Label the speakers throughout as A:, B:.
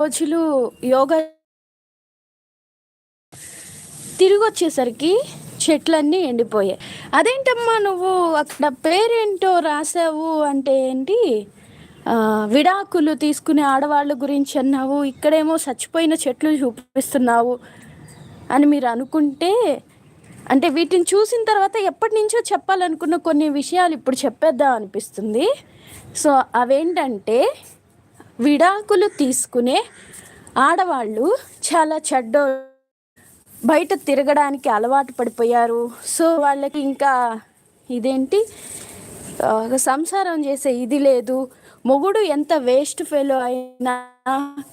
A: రోజులు యోగా తిరిగి వచ్చేసరికి చెట్లన్నీ ఎండిపోయాయి. అదేంటమ్మా నువ్వు అక్కడ పేరేంటో రాసావు అంటే ఏంటి? విడాకులు తీసుకునే ఆడవాళ్ళ గురించి అన్నావు ఇక్కడేమో చచ్చిపోయిన చెట్లు చూపిస్తున్నావు అని మీరు అనుకుంటే అంటే వీటిని చూసిన తర్వాత ఎప్పటి నుంచో చెప్పాలనుకున్న కొన్ని విషయాలు ఇప్పుడు చెప్పేద్దాం అనిపిస్తుంది. సో అవేంటంటే విడాకులు తీసుకునే ఆడవాళ్ళు చాలా చెడ్డో బయట తిరగడానికి అలవాటు పడిపోయారు. సో వాళ్ళకి ఇంకా ఇదేంటి? సంసారం చేసే ఇది లేదు. మొగుడు ఎంత వేస్ట్ ఫెలో అయినా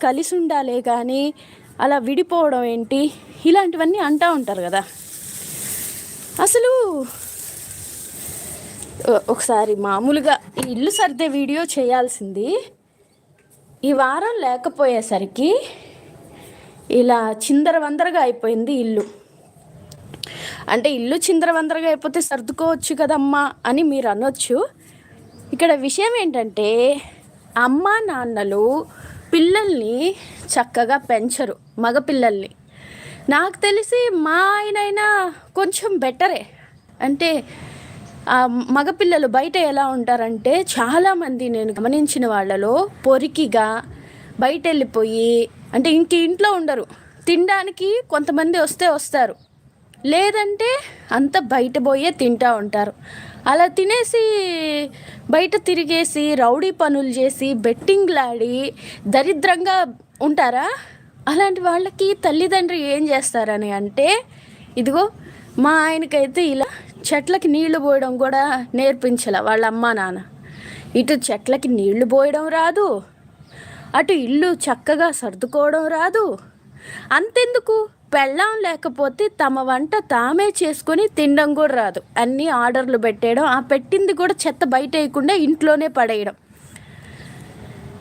A: కలిసి ఉండాలే కానీ అలా విడిపోవడం ఏంటి? ఇలాంటివన్నీ అంటూ ఉంటారు కదా. అసలు ఒకసారి మామూలుగా ఇల్లు సర్దే వీడియో చేయాల్సింది ఈ వారం లేకపోయేసరికి ఇలా చిందరవందరగా అయిపోయింది ఇల్లు. అంటే ఇల్లు చిందరవందరగా అయిపోతే సర్దుకోవచ్చు కదమ్మా అని మీరు అనొచ్చు. ఇక్కడ విషయం ఏంటంటే అమ్మ నాన్నలు పిల్లల్ని చక్కగా పెంచరు మగపిల్లల్ని నాకు తెలిసి మా ఆయనైనా కొంచెం బెటరే. అంటే మగపిల్లలు బయట ఎలా ఉంటారంటే చాలామంది నేను గమనించిన వాళ్ళలో పొరికిగా బయట వెళ్ళిపోయి అంటే ఇంక ఇంట్లో ఉండరు. తినడానికి కొంతమంది వస్తే వస్తారు. లేదంటే అంత బయట పోయే తింటూ ఉంటారు. అలా తినేసి బయట తిరిగేసి రౌడీ పనులు చేసి బెట్టింగ్లాడి దరిద్రంగా ఉంటారా? అలాంటి వాళ్ళకి తల్లిదండ్రులు ఏం చేస్తారని అంటే ఇదిగో మా ఆయనకైతే ఇలా చెట్లకి నీళ్ళు పోయడం కూడా నేర్పించాల వాళ్ళ అమ్మా నాన్న. ఇటు చెట్లకి నీళ్ళు పోయడం రాదు అటు ఇల్లు చక్కగా సర్దుకోవడం రాదు. అంతెందుకు? పెళ్ళాం లేకపోతే తమ వంట తామే చేసుకొని తినడం కూడా రాదు. అన్నీ ఆర్డర్లు పెట్టేయడం ఆ పెట్టింది కూడా చెత్త బయట వేయకుండా ఇంట్లోనే పడేయడం.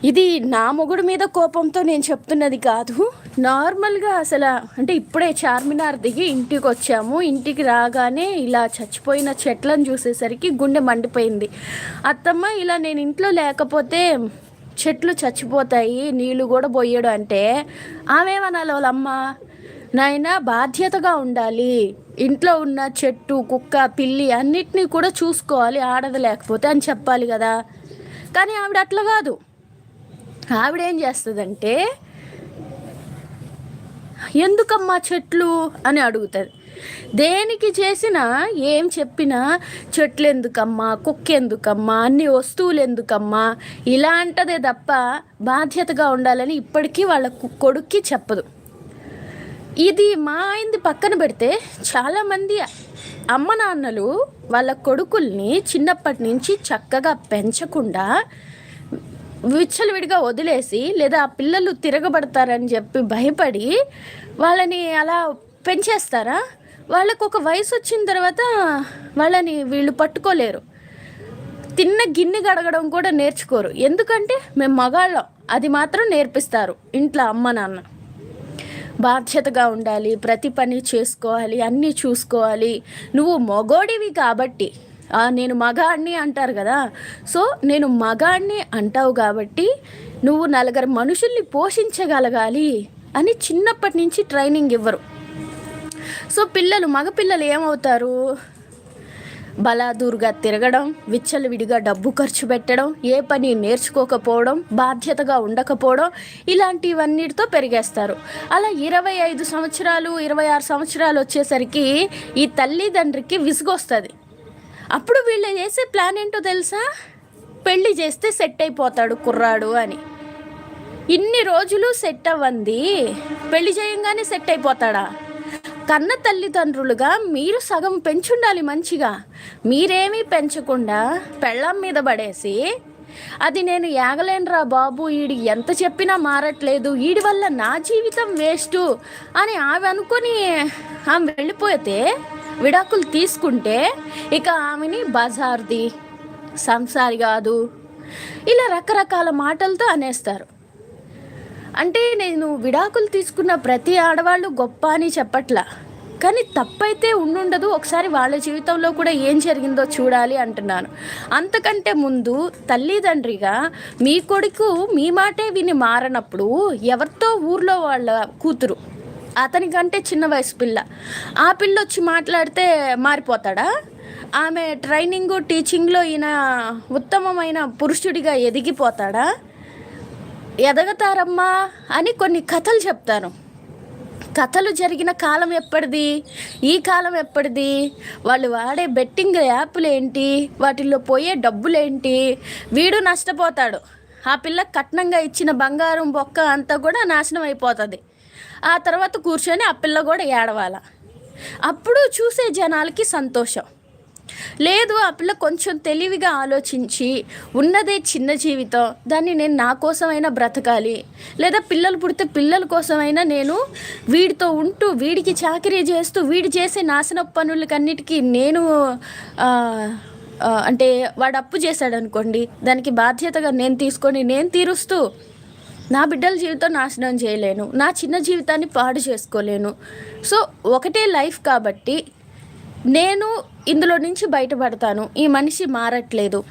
A: ఇది నా మొగుడు మీద కోపంతో నేను చెప్తున్నది కాదు. నార్మల్గా అసలు అంటే ఇప్పుడే చార్మినార్ దిగి ఇంటికి వచ్చాము ఇంటికి రాగానే ఇలా చచ్చిపోయిన చెట్లను చూసేసరికి గుండె మండిపోయింది. అత్తమ్మ ఇలా నేను ఇంట్లో లేకపోతే చెట్లు చచ్చిపోతాయి నీళ్ళు కూడా పోయడం అంటే ఆమెమనాలి వాళ్ళమ్మ? నాయన బాధ్యతగా ఉండాలి. ఇంట్లో ఉన్న చెట్టు కుక్క పిల్లి అన్నిటినీ కూడా చూసుకోవాలి ఆడది లేకపోతే అని చెప్పాలి కదా. కానీ ఆవిడ అట్లా కాదు. ఆవిడ ఏం చేస్తుందంటే ఎందుకమ్మా చెట్లు? అని అడుగుతుంది. దేనికి చేసినా ఏం చెప్పినా చెట్లు ఎందుకమ్మా కుక్క ఎందుకమ్మా అన్ని వస్తువులు ఎందుకమ్మా ఇలా అంటదే తప్ప బాధ్యతగా ఉండాలని ఇప్పటికీ వాళ్ళ కు- కొడుక్కి చెప్పదు. ఇది మా ఆయనది పక్కన పెడితే చాలామంది అమ్మ నాన్నలు వాళ్ళ కొడుకుల్ని చిన్నప్పటి నుంచి చక్కగా పెంచకుండా విచ్చలవిడిగా వదిలేసి లేదా ఆ పిల్లలు తిరగబడతారని చెప్పి భయపడి వాళ్ళని అలా పెంచేస్తారా? వాళ్ళకు ఒక వయసు వచ్చిన తర్వాత వాళ్ళని వీళ్ళు పట్టుకోలేరు. తిన్న గిన్నె గడగడం కూడా నేర్చుకోరు. ఎందుకంటే మేము మగాళ్ళం అది మాత్రం నేర్పిస్తారు ఇంట్లో అమ్మ నాన్న. బాధ్యతగా ఉండాలి ప్రతి పని చేసుకోవాలి అన్నీ చూసుకోవాలి. నువ్వు మగోడివి కాబట్టి నేను మగాడిని అంటారు కదా. సో నేను మగాడిని అంటావు కాబట్టి నువ్వు నలుగురు మనుషుల్ని పోషించగలగాలి అని చిన్నప్పటి నుంచి ట్రైనింగ్ ఇవ్వరు. సో పిల్లలు మగపిల్లలు ఏమవుతారు? బలాదూరుగా తిరగడం విచ్చలవిడిగా డబ్బు ఖర్చు పెట్టడం ఏ పని నేర్చుకోకపోవడం బాధ్యతగా ఉండకపోవడం ఇలాంటివన్నిటితో పెరిగేస్తారు. అలా ఇరవై ఐదు సంవత్సరాలు ఇరవై ఆరు సంవత్సరాలు వచ్చేసరికి ఈ తల్లిదండ్రికి విసుగొస్తుంది. అప్పుడు వీళ్ళు చేసే ప్లాన్ ఏంటో తెలుసా? పెళ్ళి చేస్తే సెట్ అయిపోతాడు కుర్రాడు అని. ఇన్ని రోజులు సెట్ అవ్వంది పెళ్ళి చేయంగానే సెట్ అయిపోతాడా? కన్న తల్లిదండ్రులుగా మీరు సగం పెంచుండాలి మంచిగా. మీరేమీ పెంచకుండా పెళ్ళం మీద పడేసి అది నేను యాగలేనురా బాబు ఈడి ఎంత చెప్పినా మారట్లేదు వీడి వల్ల నా జీవితం వేస్టు అని ఆమె అనుకొని ఆమె వెళ్ళిపోతే విడాకులు తీసుకుంటే ఇక ఆమెని బజార్ది సంసారి కాదు. ఇలా రకరకాల మాటలతో అనేస్తారు. అంటే నేను విడాకులు తీసుకున్న ప్రతి ఆడవాళ్ళు గొప్ప అని చెప్పట్లా. కానీ తప్పైతే ఉండుండదు. ఒకసారి వాళ్ళ జీవితంలో కూడా ఏం జరిగిందో చూడాలి అంటున్నాను. అంతకంటే ముందు తల్లిదండ్రిగా మీ కొడుకు మీ మాటే విని మారనప్పుడు ఎవరితో ఊర్లో వాళ్ళ కూతురు? అతనికంటే చిన్న వయసు పిల్ల. ఆ పిల్ల వచ్చి మాట్లాడితే మారిపోతాడా? ఆమె ట్రైనింగ్ టీచింగ్లో ఈయన ఉత్తమమైన పురుషుడిగా ఎదిగిపోతాడా? ఎదగతారమ్మా అని కొన్ని కథలు చెప్తాను. కథలు జరిగిన కాలం ఎప్పటిది? ఈ కాలం ఎప్పటిది? వాళ్ళు వాడే బెట్టింగ్ యాప్లు ఏంటి వాటిల్లో పోయే డబ్బులేంటి? వీడు నష్టపోతాడు. ఆ పిల్ల కట్నంగా ఇచ్చిన బంగారం బొక్క అంతా కూడా నాశనం అయిపోతుంది. ఆ తర్వాత కూర్చొని ఆ పిల్ల కూడా ఏడవాల. అప్పుడు చూసే జనాలకి సంతోషం. లేదు ఆ పిల్ల కొంచెం తెలివిగా ఆలోచించి ఉన్నదే చిన్న జీవితం దాన్ని నేను నా కోసమైనా బ్రతకాలి లేదా పిల్లలు పుడితే పిల్లల కోసమైనా నేను వీడితో ఉంటూ వీడికి చాకరీ చేస్తూ వీడి చేసే నాశన పనులకన్నిటికీ నేను అంటే వాడు అప్పు చేశాడు అనుకోండి దానికి బాధ్యతగా నేను తీసుకొని నేను తీరుస్తూ నా బిడ్డల జీవితం నాశనం చేయలేను. నా చిన్న జీవితాన్ని పాడు చేసుకోలేను. సో ఒకటే లైఫ్ కాబట్టి నేను ఇందులో నుంచి బయటపడతాను. ఈ మనిషి మారట్లేదు.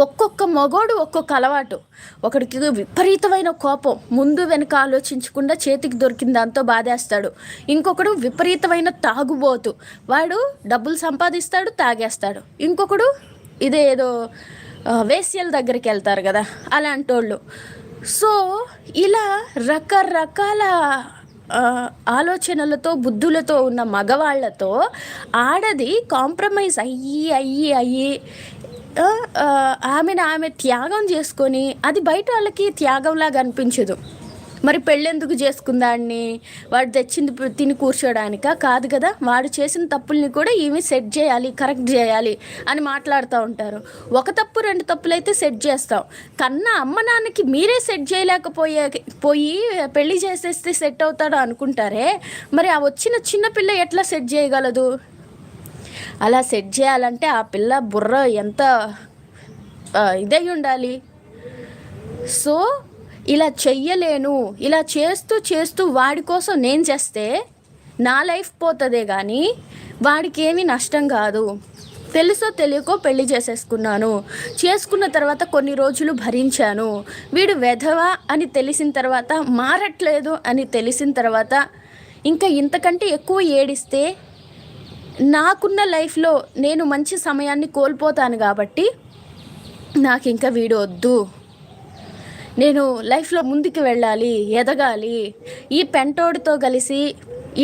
A: ఒక్కొక్క మగోడు ఒక్కొక్క అలవాటు. ఒకడికి విపరీతమైన కోపం. ముందు వెనుక ఆలోచించకుండా చేతికి దొరికిన దాంతో బాధేస్తాడు. ఇంకొకడు విపరీతమైన తాగుబోతు. వాడు డబ్బులు సంపాదిస్తాడు తాగేస్తాడు. ఇంకొకడు ఇదే ఏదో దగ్గరికి వెళ్తారు కదా అలాంటి వాళ్ళు సో ఇలా రకరకాల ఆలోచనలతో బుద్ధులతో ఉన్న మగవాళ్ళతో ఆడది కాంప్రమైజ్ అయ్యి అయ్యి అయ్యి ఆమెను ఆమె త్యాగం చేసుకొని అది బయట వాళ్ళకి త్యాగంలాగా అనిపించదు. మరి పెళ్ళెందుకు చేసుకుందాన్ని వాడు తెచ్చింది తిని కూర్చోడానిక? కాదు కదా వాడు చేసిన తప్పుల్ని కూడా ఈమె సెట్ చేయాలి కరెక్ట్ చేయాలి అని మాట్లాడుతూ ఉంటారు. ఒక తప్పు రెండు తప్పులు అయితే సెట్ చేస్తాం. కన్నా అమ్మ నాన్నకి మీరే సెట్ చేయలేకపోయే పోయి పెళ్ళి చేసేస్తే సెట్ అవుతాడు అనుకుంటారే మరి ఆ వచ్చిన చిన్న పిల్ల ఎట్లా సెట్ చేయగలదు? అలా సెట్ చేయాలంటే ఆ పిల్ల బుర్ర ఎంత ఇదై ఉండాలి. సో ఇలా చెయ్యలేను ఇలా చేస్తూ చేస్తూ వాడి కోసం నేను చేస్తే నా లైఫ్ పోతుందే కానీ వాడికి ఏమీ నష్టం కాదు. తెలుసో తెలియకో పెళ్ళి చేసేసుకున్నాను. చేసుకున్న తర్వాత కొన్ని రోజులు భరించాను. వీడు వెధవ అని తెలిసిన తర్వాత మారట్లేదు అని తెలిసిన తర్వాత ఇంకా ఇంతకంటే ఎక్కువ ఏడిస్తే నాకున్న లైఫ్లో నేను మంచి సమయాన్ని కోల్పోతాను కాబట్టి నాకు ఇంకా వీడు వద్దు నేను లైఫ్లో ముందుకు వెళ్ళాలి ఎదగాలి. ఈ పెంటోడితో కలిసి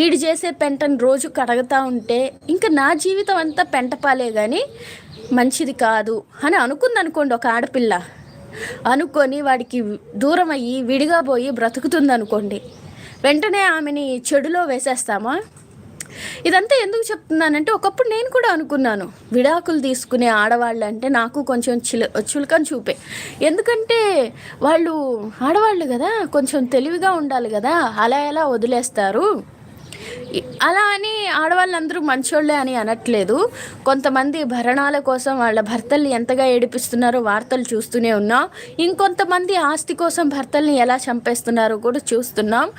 A: ఈడు చేసే పెంటను రోజు కడగతా ఉంటే ఇంకా నా జీవితం అంతా పెంటపాలే కానీ మంచిది కాదు అని అనుకుందనుకోండి ఒక ఆడపిల్ల. అనుకొని వాడికి దూరం అయ్యి విడిగా పోయి బ్రతుకుతుంది అనుకోండి వెంటనే ఆమెని చెడులో వేసేస్తామా? ఇదంతా ఎందుకు చెప్తున్నానంటే ఒకప్పుడు నేను కూడా అనుకున్నాను విడాకులు తీసుకునే ఆడవాళ్ళు అంటే నాకు కొంచెం చిల చులకని చూపే. ఎందుకంటే వాళ్ళు ఆడవాళ్ళు కదా కొంచెం తెలివిగా ఉండాలి కదా అలా ఎలా వదిలేస్తారు? అలా అని ఆడవాళ్ళందరూ మంచోళ్ళే అని అనట్లేదు. కొంతమంది భరణాల కోసం వాళ్ళ భర్తల్ని ఎంతగా ఏడిపిస్తున్నారో వార్తలు చూస్తూనే ఉన్నాం. ఇంకొంతమంది ఆస్తి కోసం భర్తల్ని ఎలా చంపేస్తున్నారో కూడా చూస్తున్నాం.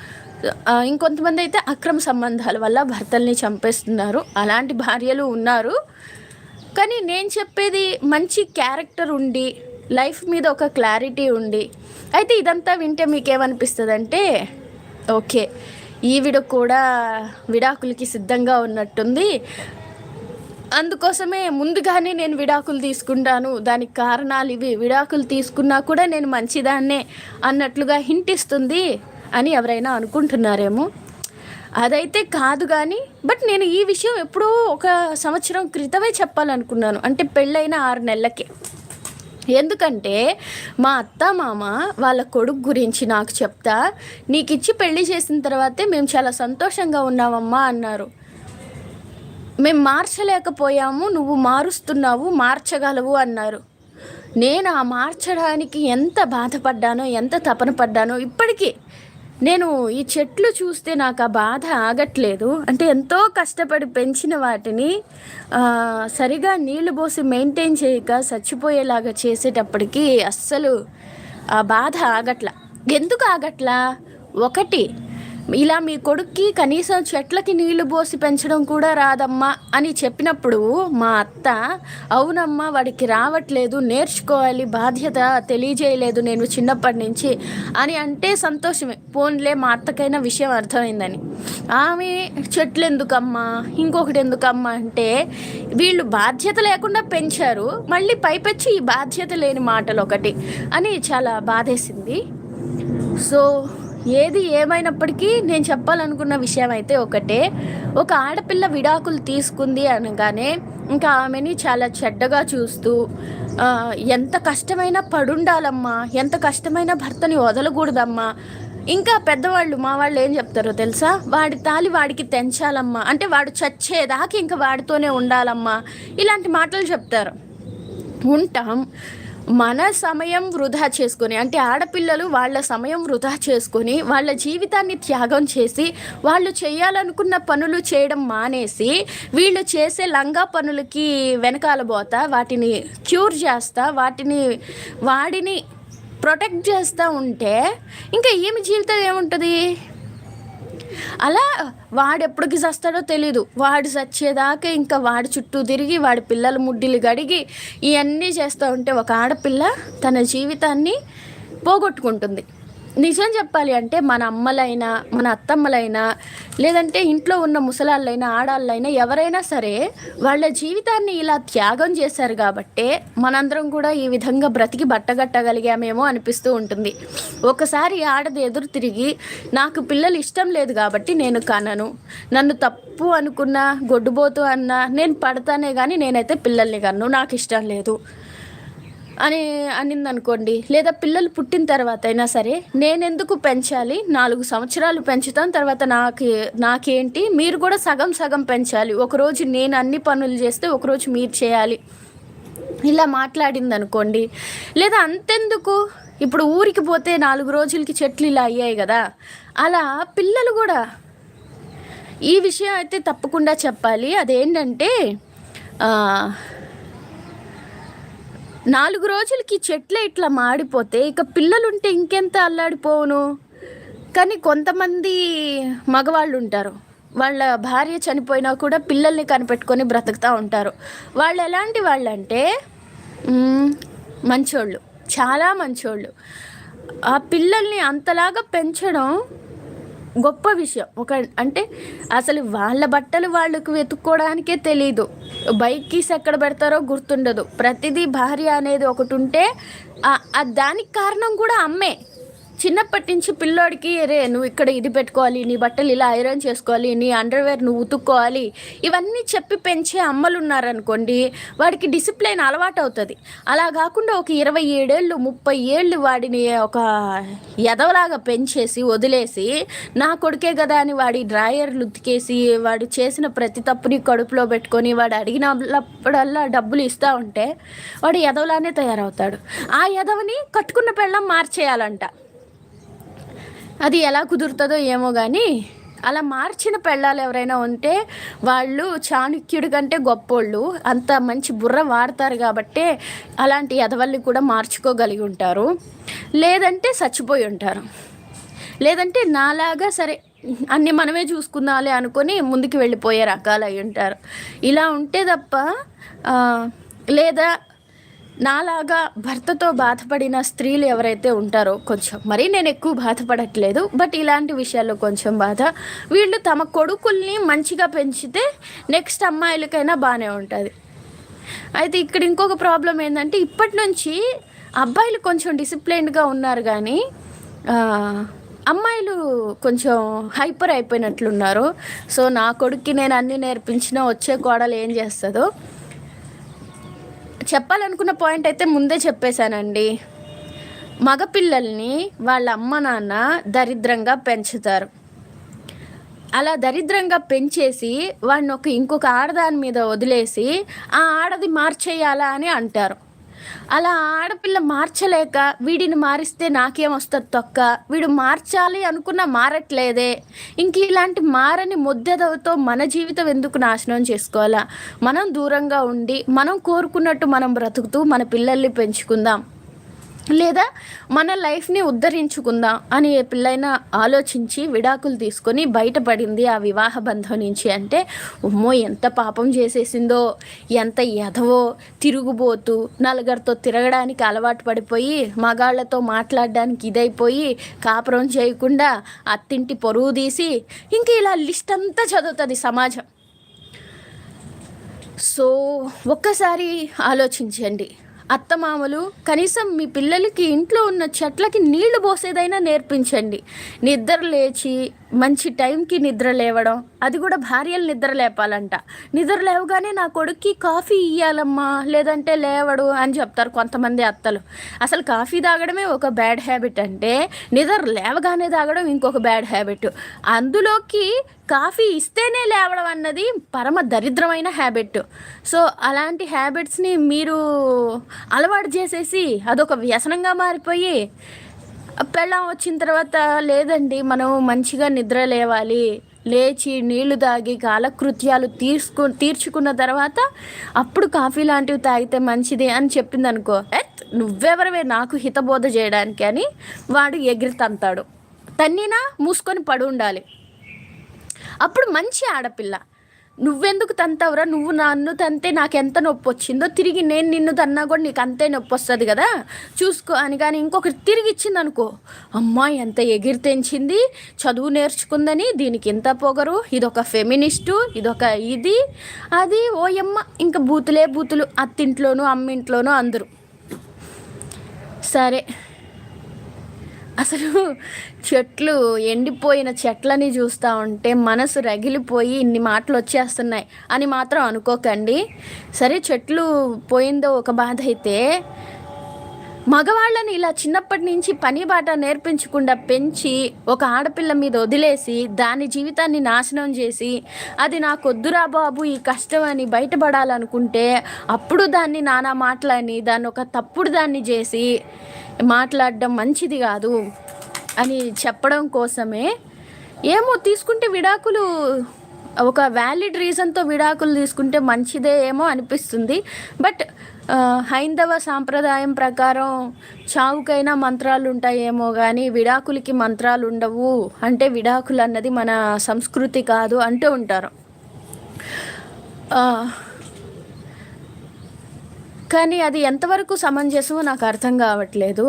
A: ఇంకొంతమంది అయితే అక్రమ సంబంధాల వల్ల భర్తల్ని చంపేస్తున్నారు. అలాంటి భార్యలు ఉన్నారు. కానీ నేను చెప్పేది మంచి క్యారెక్టర్ ఉండి లైఫ్ మీద ఒక క్లారిటీ ఉండి అయితే ఇదంతా వింటే మీకేమనిపిస్తుంది అంటే ఓకే ఈవిడ కూడా విడాకులకి సిద్ధంగా ఉన్నట్టుంది. అందుకోసమే ముందుగానే నేను విడాకులు తీసుకుంటాను. దానికి కారణాలు ఇవి. విడాకులు తీసుకున్నా కూడా నేను మంచిదాన్నే అన్నట్లుగా హింటిస్తుంది. అని ఎవరైనా అనుకుంటున్నారేమో. అదైతే కాదు కానీ బట్ నేను ఈ విషయం ఎప్పుడో ఒక సంవత్సరం క్రితమే చెప్పాలనుకున్నాను. అంటే పెళ్ళైన ఆరు నెలలకే. ఎందుకంటే మా అత్త మామ వాళ్ళ కొడుకు గురించి నాకు చెప్తా నీకు ఇచ్చి పెళ్ళి చేసిన తర్వాతే మేము చాలా సంతోషంగా ఉన్నామమ్మా అన్నారు. మేము మార్చలేకపోయాము నువ్వు మారుస్తున్నావు మార్చగలవు అన్నారు. నేను ఆ మార్చడానికి ఎంత బాధపడ్డానో ఎంత తపన పడ్డానో ఇప్పటికీ నేను ఈ చెట్లు చూస్తే నాకు ఆ బాధ ఆగట్లేదు. అంటే ఎంతో కష్టపడి పెంచిన వాటిని సరిగా నీళ్ళు పోసి మెయింటైన్ చేయక చచ్చిపోయేలాగా చేసేటప్పటికి అస్సలు ఆ బాధ ఆగట్ల. ఎందుకు ఆగట్లా? ఒకటి ఇలా మీ కొడుక్కి కనీసం చెట్లకి నీళ్ళు పోసి పెంచడం కూడా రాదమ్మా అని చెప్పినప్పుడు మా అత్త అవునమ్మా వాడికి రావట్లేదు నేర్చుకోవాలి బాధ్యత తెలియజేయలేదు నేను చిన్నప్పటి నుంచి అని అంటే సంతోషమే. పోన్లే మా అత్తకైనా విషయం అర్థమైందని. ఆమె చెట్లు ఎందుకమ్మా ఇంకొకటి ఎందుకమ్మా అంటే వీళ్ళు బాధ్యత లేకుండా పెంచారు మళ్ళీ పైపెచ్చి ఈ బాధ్యత లేని మాటలు ఒకటి అని చాలా బాధేసింది. సో ఏది ఏమైనప్పటికీ నేను చెప్పాలనుకున్న విషయం అయితే ఒకటే. ఒక ఆడపిల్ల విడాకులు తీసుకుంది అనగానే ఇంకా ఆమెని చాలా చెడ్డగా చూస్తూ ఎంత కష్టమైనా పడుండాలమ్మా ఎంత కష్టమైన భర్తని వదలకూడదమ్మా. ఇంకా పెద్దవాళ్ళు మా వాళ్ళు ఏం చెప్తారో తెలుసా? వాడి తాలి వాడికి తెంచాలమ్మా. అంటే వాడు చచ్చేదాకా ఇంకా వాడితోనే ఉండాలమ్మా. ఇలాంటి మాటలు చెప్తారు. ఉంటాం. మన సమయం వృధా చేసుకొని అంటే ఆడపిల్లలు వాళ్ళ సమయం వృధా చేసుకొని వాళ్ళ జీవితాన్ని త్యాగం చేసి వాళ్ళు చేయాలనుకున్న పనులు చేయడం మానేసి వీళ్ళు చేసే లంగా పనులకి వెనకాల పోతా వాటిని క్యూర్ చేస్తా వాటిని వాడిని ప్రొటెక్ట్ చేస్తూ ఉంటే ఇంకా ఏమి జీవితం ఏముంటుంది? అలా వాడు ఎప్పటికి చస్తాడో తెలీదు. వాడు చచ్చేదాకా ఇంకా వాడి చుట్టూ తిరిగి వాడి పిల్లల ముడ్డిలు గడిగి ఇవన్నీ చేస్తూ ఉంటే ఒక ఆడపిల్ల తన జీవితాన్ని పోగొట్టుకుంటుంది. నిజం చెప్పాలి అంటే మన అమ్మలైనా మన అత్తమ్మలైనా లేదంటే ఇంట్లో ఉన్న ముసలాళ్ళైనా ఆడాళ్ళైనా ఎవరైనా సరే వాళ్ళ జీవితాన్ని ఇలా త్యాగం చేశారు కాబట్టే మనందరం కూడా ఈ విధంగా బ్రతికి బట్టగట్టగలిగామేమో అనిపిస్తూ ఉంటుంది. ఒకసారి ఆడది ఎదురు తిరిగి నాకు పిల్లలు ఇష్టం లేదు కాబట్టి నేను కనను. నన్ను తప్పు అనుకున్నా గొడ్డుబోతు అన్నా నేను పడతానే కానీ నేనైతే పిల్లల్ని కన్ను. నాకు ఇష్టం లేదు. అని అనింది అనుకోండి లేదా పిల్లలు పుట్టిన తర్వాత అయినా సరే నేనెందుకు పెంచాలి? నాలుగు సంవత్సరాలు పెంచుతాను తర్వాత నాకు నాకేంటి? మీరు కూడా సగం సగం పెంచాలి. ఒకరోజు నేను అన్ని పనులు చేస్తే ఒకరోజు మీరు చేయాలి. ఇలా మాట్లాడింది అనుకోండి లేదా అంతెందుకు? ఇప్పుడు ఊరికి పోతే నాలుగు రోజులకి చెట్లు ఇలా అయ్యాయి కదా. అలా పిల్లలు కూడా ఈ విషయం అయితే తప్పకుండా చెప్పాలి. అదేంటంటే నాలుగు రోజులకి చెట్లు ఇట్లా మాడిపోతే ఇక పిల్లలుంటే ఇంకెంత అల్లాడిపోవును? కానీ కొంతమంది మగవాళ్ళు ఉంటారు వాళ్ళ భార్య చనిపోయినా కూడా పిల్లల్ని కనిపెట్టుకొని బ్రతుకుతూ ఉంటారు. వాళ్ళు ఎలాంటి వాళ్ళు అంటే మంచోళ్ళు. చాలా మంచోళ్ళు. ఆ పిల్లల్ని అంతలాగా పెంచడం గొప్ప విషయం. ఒక అంటే అసలు వాళ్ళ బట్టలు వాళ్ళకు వెతుక్కోవడానికే తెలీదు. బైక్ కీస్ ఎక్కడ పెడతారో గుర్తుండదు. ప్రతిదీ భార్య అనేది ఒకటి ఉంటే దానికి కారణం కూడా అమ్మే. చిన్నప్పటి నుంచి పిల్లోడికి రే నువ్వు ఇక్కడ ఇది పెట్టుకోవాలి నీ బట్టలు ఇలా ఐరన్ చేసుకోవాలి నీ అండర్వేర్ నువ్వు ఉతుక్కోవాలి. ఇవన్నీ చెప్పి పెంచే అమ్మలు ఉన్నారనుకోండి వాడికి డిసిప్లైన్ అలవాటు అవుతుంది అలా కాకుండా ఒక ఇరవై ఏడేళ్ళు ముప్పై ఏళ్ళు వాడిని ఒక ఎదవలాగా పెంచేసి వదిలేసి నా కొడుకే కదా అని వాడి డ్రాయర్లు ఉతికేసి వాడు చేసిన ప్రతి తప్పుని కడుపులో పెట్టుకొని వాడు అడిగినప్పుడల్లా డబ్బులు ఇస్తూ ఉంటే వాడు ఎదవలానే తయారవుతాడు. ఆ ఎదవని కట్టుకున్న పెళ్ళం మార్చేయాలంట. అది ఎలా కుదురుతుందో ఏమో కానీ అలా మార్చిన పెళ్ళాలు ఎవరైనా ఉంటే వాళ్ళు చాణక్యుడి కంటే గొప్పోళ్ళు అంత మంచి బుర్ర వాడతారు కాబట్టే అలాంటి ఎదవల్ని కూడా మార్చుకోగలిగి ఉంటారు. లేదంటే చచ్చిపోయి ఉంటారు. లేదంటే నాలాగా సరే అన్నీ మనమే చూసుకుందాలే అనుకొని ముందుకు వెళ్ళిపోయే రకాలు అయి ఉంటారు. ఇలా ఉంటే తప్ప లేదా నాలాగా భర్తతో బాధపడిన స్త్రీలు ఎవరైతే ఉంటారో కొంచెం మరి నేను ఎక్కువ బాధపడట్లేదు బట్ ఇలాంటి విషయాల్లో కొంచెం బాధ. వీళ్ళు తమ కొడుకుల్ని మంచిగా పెంచితే నెక్స్ట్ అమ్మాయిలకైనా బాగానే ఉంటుంది. అయితే ఇక్కడ ఇంకొక ప్రాబ్లం ఏంటంటే ఇప్పటి నుంచి అబ్బాయిలు కొంచెం డిసిప్లైన్డ్గా ఉన్నారు కానీ అమ్మాయిలు కొంచెం హైపర్ అయిపోయినట్లున్నారు. సో నా కొడుక్కి నేను అన్నీ నేర్పించిన వచ్చే కోడలు ఏం చేస్తుందో చెప్పాలనుకున్న పాయింట్ అయితే ముందే చెప్పేశానండి. మగపిల్లల్ని వాళ్ళ అమ్మ నాన్న దరిద్రంగా పెంచుతారు. అలా దరిద్రంగా పెంచేసి వాడిని ఒక ఇంకొక ఆడదాని మీద వదిలేసి ఆ ఆడది మార్చేయాలా అని అంటారు. అలా ఆడపిల్ల మార్చలేక వీడిని మారిస్తే నాకేం వస్తుంది తొక్క? వీడు మార్చాలి అనుకున్న మారట్లేదే. ఇంక ఇలాంటి మారని ముద్దెదవతో మన జీవితం ఎందుకు నాశనం చేసుకోవాలా? మనం దూరంగా ఉండి మనం కోరుకున్నట్టు మనం బ్రతుకుతూ మన పిల్లల్ని పెంచుకుందాం. లేదా మన లైఫ్ని ఉద్ధరించుకుందాం అని ఏ పిల్లైనా ఆలోచించి విడాకులు తీసుకొని బయటపడింది ఆ వివాహ బంధం నుంచి అంటే ఉమ్మో ఎంత పాపం చేసేసిందో ఎంత ఎదవో తిరుగుబోతూ నలుగురితో తిరగడానికి అలవాటు పడిపోయి మగాళ్ళతో మాట్లాడడానికి ఇదైపోయి కాపురం చేయకుండా అత్తింటి పొరుగు తీసి ఇంక ఇలా లిస్ట్ అంతా చదువుతుంది సమాజం. సో ఒక్కసారి ఆలోచించండి. అత్తమామలు కనీసం మీ పిల్లలకి ఇంట్లో ఉన్న చెట్లకి నీళ్ళు పోసేదైనా నేర్పించండి. నిద్ర లేచి మంచి టైంకి నిద్ర లేవడం అది కూడా భార్యలు నిద్ర లేపాలంట. నిద్ర లేవగానే నా కొడుక్కి కాఫీ ఇయ్యాలమ్మా లేదంటే లేవడు అని చెప్తారు కొంతమంది అత్తలు. అసలు కాఫీ తాగడమే ఒక బ్యాడ్ హ్యాబిట్ అంటే నిద్ర లేవగానే తాగడం ఇంకొక బ్యాడ్ హ్యాబిట్. అందులోకి కాఫీ ఇస్తేనే లేవడం అన్నది పరమ దరిద్రమైన హ్యాబిట్. సో అలాంటి హ్యాబిట్స్ని మీరు అలవాటు చేసేసి అదొక వ్యసనంగా మారిపోయి పెళ్ళం వచ్చిన తర్వాత లేదండి మనం మంచిగా నిద్ర లేవాలి లేచి నీళ్ళు తాగి కాలకృత్యాలు తీర్చుకు తీర్చుకున్న తర్వాత అప్పుడు కాఫీ లాంటివి తాగితే మంచిది అని చెప్పింది అనుకో ఎత్ నువ్వెవరవే నాకు హితబోధ చేయడానికి అని వాడు ఎగిరితంతాడు. తన్నినా మూసుకొని పడి ఉండాలి అప్పుడు మంచి ఆడపిల్ల. నువ్వెందుకు తంతావురా? నువ్వు నన్ను తంతే నాకు ఎంత నొప్పి వచ్చిందో తిరిగి నేను నిన్ను తన్నా కూడా నీకు అంతే నొప్పి వస్తుంది కదా? చూసుకో అని కానీ ఇంకొకటి తిరిగి ఇచ్చింది అనుకో అమ్మా ఎంత ఎగిరి తెంచింది చదువు నేర్చుకుందని దీనికి ఇంత పొగరు. ఇదొక ఫెమినిస్టు. ఇదొక ఇది. అది ఓయమ్మ. ఇంకా బూతులే బూతులు. అత్తింట్లోనూ అమ్మింట్లోనూ అందరూ. సరే. అసలు చెట్లు ఎండిపోయిన చెట్లని చూస్తూ ఉంటే మనసు రగిలిపోయి ఇన్ని మాటలు వచ్చేస్తున్నాయి అని మాత్రం అనుకోకండి. సరే చెట్లు పోయిందో ఒక బాధ అయితే మగవాళ్ళని ఇలా చిన్నప్పటి నుంచి పని బాట నేర్పించకుండా పెంచి ఒక ఆడపిల్ల మీద వదిలేసి దాని జీవితాన్ని నాశనం చేసి అది నాకు వద్దురా బాబు ఈ కష్టం అని బయటపడాలనుకుంటే అప్పుడు దాన్ని నానా మాటలని దాన్ని ఒక తప్పుడు దాన్ని చేసి మాట్లాడడం మంచిది కాదు అని చెప్పడం కోసమే. ఏమో తీసుకుంటే విడాకులు ఒక వ్యాలిడ్ రీజన్తో విడాకులు తీసుకుంటే మంచిదే ఏమో అనిపిస్తుంది. బట్ హైందవ సాంప్రదాయం ప్రకారం చావుకైనా మంత్రాలు ఉంటాయేమో కానీ విడాకులకి మంత్రాలు ఉండవు. అంటే విడాకులు అన్నది మన సంస్కృతి కాదు అంటూ ఉంటారు. కానీ అది ఎంతవరకు సమంజసమో నాకు అర్థం కావట్లేదు.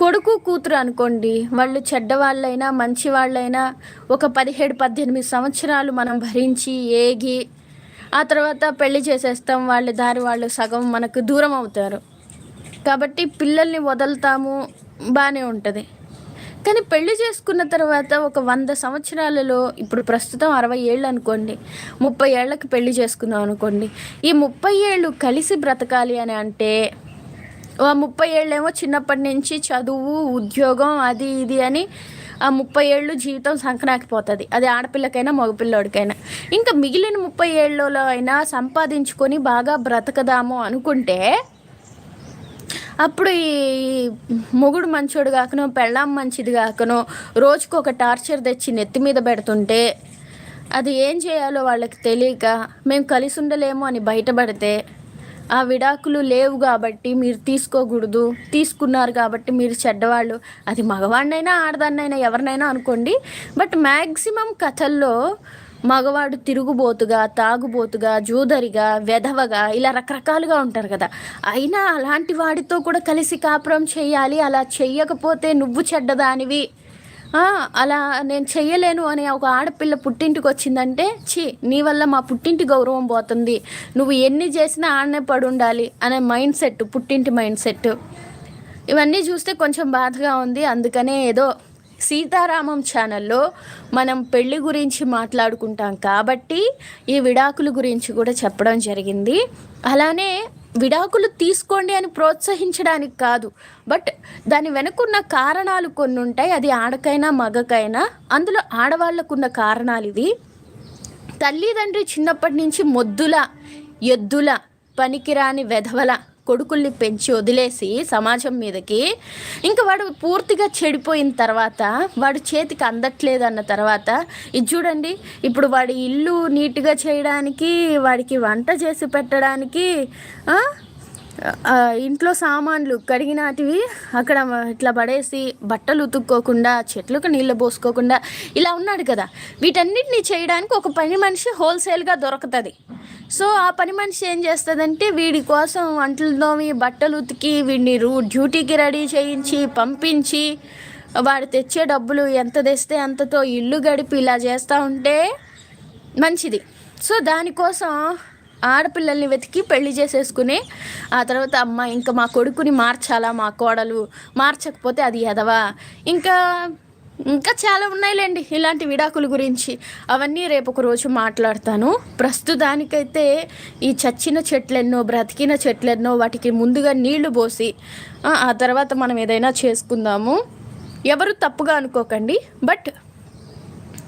A: కొడుకు కూతురు అనుకోండి వాళ్ళు చెడ్డవాళ్ళైనా మంచి వాళ్ళైనా ఒక పదిహేడు పద్దెనిమిది సంవత్సరాలు మనం భరించి ఏగి ఆ తర్వాత పెళ్ళి చేసేస్తాం వాళ్ళ దారి వాళ్ళు సగం మనకు దూరం అవుతారు. కాబట్టి పిల్లల్ని వదులుతాము బాగానే ఉంటుంది. కానీ పెళ్ళి చేసుకున్న తర్వాత ఒక వంద సంవత్సరాలలో ఇప్పుడు ప్రస్తుతం అరవై ఏళ్ళు అనుకోండి ముప్పై ఏళ్ళకి పెళ్ళి చేసుకుందాం అనుకోండి ఈ ముప్పై ఏళ్ళు కలిసి బ్రతకాలి అని అంటే ముప్పై ఏళ్ళేమో చిన్నప్పటి నుంచి చదువు ఉద్యోగం అది ఇది అని ఆ ముప్పై ఏళ్ళు జీవితం సంకనాకిపోతుంది అది ఆడపిల్లకైనా మగపిల్లోడికైనా. ఇంకా మిగిలిన ముప్పై ఏళ్ళలో అయినా సంపాదించుకొని బాగా బ్రతకదాము అనుకుంటే అప్పుడు ఈ మొగుడు మంచోడు కాకనో పెళ్ళాం మంచిది కాకనో రోజుకు ఒక టార్చర్ తెచ్చి నెత్తి మీద పెడుతుంటే అది ఏం చేయాలో వాళ్ళకి తెలియక మేము కలిసి ఉండలేము అని బయటపడితే ఆ విడాకులు లేవు కాబట్టి మీరు తీసుకోకూడదు తీసుకున్నారు కాబట్టి మీరు చెడ్డవాళ్ళు. అది మగవాడినైనా ఆడదాన్నైనా ఎవరినైనా అనుకోండి. బట్ మ్యాక్సిమం కథల్లో మగవాడు తిరుగుబోతుగా తాగుబోతుగా జూదరిగా వెధవగా ఇలా రకరకాలుగా ఉంటారు కదా. అయినా అలాంటి వాడితో కూడా కలిసి కాపురం చేయాలి అలా చెయ్యకపోతే నువ్వు చెడ్డదానివి. అలా నేను చెయ్యలేను అనే ఒక ఆడపిల్ల పుట్టింటికి వచ్చిందంటే ఛీ నీ వల్ల మా పుట్టింటి గౌరవం పోతుంది. నువ్వు ఎన్ని చేసినా ఆడనే పడి ఉండాలి అనే మైండ్ సెట్ పుట్టింటి మైండ్ సెట్. ఇవన్నీ చూస్తే కొంచెం బాధగా ఉంది. అందుకనే ఏదో సీతారామం ఛానల్లో మనం పెళ్ళి గురించి మాట్లాడుకుంటాం కాబట్టి ఈ విడాకుల గురించి కూడా చెప్పడం జరిగింది. అలానే విడాకులు తీసుకోండి అని ప్రోత్సహించడానికి కాదు బట్ దాని వెనుకున్న కారణాలు కొన్ని ఉంటాయి. అది ఆడకైనా మగకైనా అందులో ఆడవాళ్ళకున్న కారణాలు ఇది తల్లిదండ్రి చిన్నప్పటి నుంచి మొద్దుల ఎద్దుల పనికిరాని వెధవల కొడుకుల్ని పెంచి వదిలేసి సమాజం మీదకి ఇంకా వాడు పూర్తిగా చెడిపోయిన తర్వాత వాడు చేతికి అందట్లేదు అన్న తర్వాత ఇది చూడండి ఇప్పుడు వాడి ఇల్లు నీట్గా చేయడానికి వాడికి వంట చేసి పెట్టడానికి ఇంట్లో సామాన్లు కడిగినాటివి అక్కడ ఇట్లా పడేసి బట్టలు ఉతుక్కోకుండా చెట్లకు నీళ్ళు పోసుకోకుండా ఇలా ఉన్నాడు కదా. వీటన్నిటిని చేయడానికి ఒక పని మనిషి హోల్సేల్గా దొరుకుతుంది. సో ఆ పని మనిషి ఏం చేస్తుందంటే వీడి కోసం వంటలు తోమి బట్టలు ఉతికి వీడిని రూ డ్యూటీకి రెడీ చేయించి పంపించి వాడు తెచ్చే డబ్బులు ఎంత తెస్తే అంతతో ఇల్లు గడిపి ఇలా చేస్తూ ఉంటే మంచిది. సో దానికోసం ఆడపిల్లల్ని వెతికి పెళ్ళి చేసేసుకుని ఆ తర్వాత అమ్మ ఇంకా మా కొడుకుని మార్చాలా మా కోడలు మార్చకపోతే అది ఎదవా? ఇంకా ఇంకా చాలా ఉన్నాయిలేండి ఇలాంటి విడాకుల గురించి. అవన్నీ రేపు ఒక రోజు మాట్లాడతాను. ప్రస్తుతానికైతే ఈ చచ్చిన చెట్లెన్నో బ్రతికిన చెట్లెన్నో వాటికి ముందుగా నీళ్ళు పోసి ఆ, ఆ తర్వాత మనం ఏదైనా చేసుకుందాము. ఎవరు తప్పుగా అనుకోకండి. బట్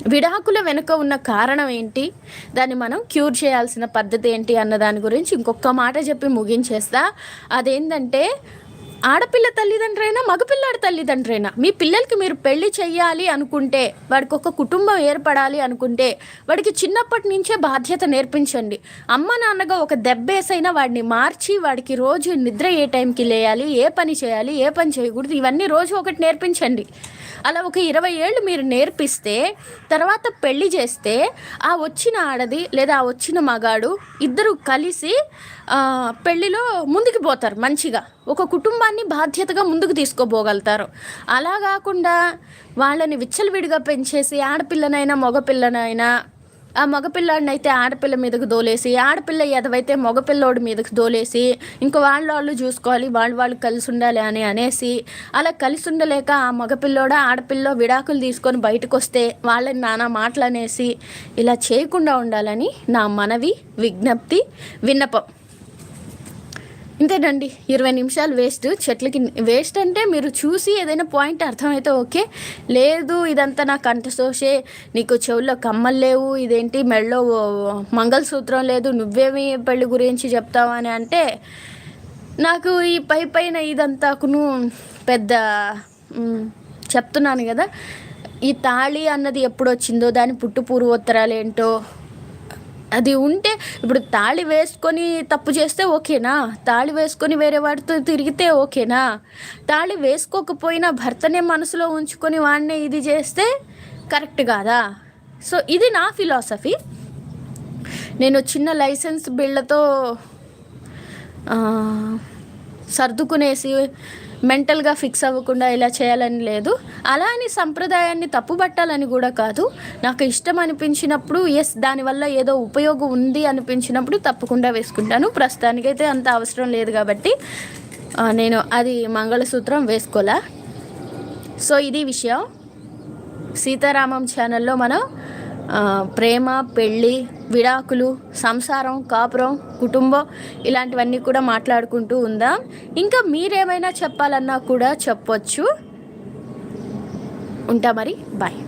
A: విడాకుల వెనుక ఉన్న కారణం ఏంటి? దాన్ని మనం క్యూర్ చేయాల్సిన పద్ధతి ఏంటి అన్న దాని గురించి ఇంకొక మాట చెప్పి ముగించేస్తా. అదేంటంటే ఆడపిల్ల తల్లిదండ్రైనా మగపిల్లాడి తల్లిదండ్రైనా మీ పిల్లలకి మీరు పెళ్ళి చేయాలి అనుకుంటే వాడికి ఒక కుటుంబం ఏర్పడాలి అనుకుంటే వాడికి చిన్నప్పటి నుంచే బాధ్యత నేర్పించండి. అమ్మ నాన్నగా ఒక దెబ్బేసైనా వాడిని మార్చి వాడికి రోజు నిద్ర ఏ టైంకి లేయాలి ఏ పని చేయాలి ఏ పని చేయకూడదు ఇవన్నీ రోజు ఒకటి నేర్పించండి. అలా ఒక ఇరవై ఏళ్ళు మీరు నేర్పిస్తే తర్వాత పెళ్ళి చేస్తే ఆ వచ్చిన ఆడది లేదా ఆ వచ్చిన మగాడు ఇద్దరు కలిసి పెళ్ళిలో పెళ్ళిలో ముందుకు పోతారు మంచిగా. ఒక కుటుంబాన్ని బాధ్యతగా ముందుకు తీసుకోపోగలుగుతారు అలా కాకుండా వాళ్ళని విచ్చలవిడిగా పెంచేసి ఆడపిల్లనైనా మగపిల్లనైనా ఆ మగపిల్లాడిని అయితే ఆడపిల్ల మీదకు దోలేసి ఆడపిల్ల ఎదవైతే మగపిల్లోడి మీదకు దోలేసి ఇంకా వాళ్ళ వాళ్ళు చూసుకోవాలి వాళ్ళు వాళ్ళు కలిసి ఉండాలి అని అనేసి అలా కలిసి ఉండలేక ఆ మగపిల్లోడ ఆడపిల్ల విడాకులు తీసుకొని బయటకు వస్తే వాళ్ళని నానా మాటలు అనేసి ఇలా చేయకుండా ఉండాలని నా మనవి విజ్ఞప్తి విన్నపం. ఇంతేనండి. ఇరవై నిమిషాలు వేస్ట్ చెట్లకి వేస్ట్ అంటే మీరు చూసి ఏదైనా పాయింట్ అర్థమైతే ఓకే లేదు ఇదంతా నా కంఠశోషే నీకు చెవుల్లో కమ్మలు లేవు. ఇదేంటి? మెడలో మంగళసూత్రం లేదు. నువ్వేమి పెళ్ళి గురించి చెప్తావని అని అంటే నాకు ఈ పై పైన ఇదంతాకును పెద్ద చెప్తున్నాను కదా. ఈ తాళి అన్నది ఎప్పుడు వచ్చిందో దాని పుట్టు పూర్వోత్తరాలు ఏంటో అది ఉంటే ఇప్పుడు తాళి వేసుకొని తప్పు చేస్తే ఓకేనా? తాళి వేసుకొని వేరే వాడితో తిరిగితే ఓకేనా? తాళి వేసుకోకపోయినా భర్తనే మనసులో ఉంచుకొని వాడినే ఇది చేస్తే కరెక్ట్ కాదా? సో ఇది నా ఫిలాసఫీ. నేను చిన్న లైసెన్స్ బిళ్ళతో సర్దుకునేసి మెంటల్గా ఫిక్స్ అవ్వకుండా ఇలా చేయాలని లేదు. అలా అని సంప్రదాయాన్ని తప్పుబట్టాలని కూడా కాదు. నాకు ఇష్టం అనిపించినప్పుడు ఎస్ దానివల్ల ఏదో ఉపయోగం ఉంది అనిపించినప్పుడు తప్పకుండా వేసుకుంటాను. ప్రస్తుతానికైతే అంత అవసరం లేదు కాబట్టి నేను అది మంగళసూత్రం వేసుకోలే. సో ఇది విషయం. సీతారామం ఛానల్లో మనం ప్రేమ పెళ్ళి విడాకులు సంసారం కాపురం కుటుంబం ఇలాంటివన్నీ కూడా మాట్లాడుకుంటూ ఉందాం. ఇంకా మీరేమైనా చెప్పాలన్నా కూడా చెప్పొచ్చు. ఉంటా మరి. బాయ్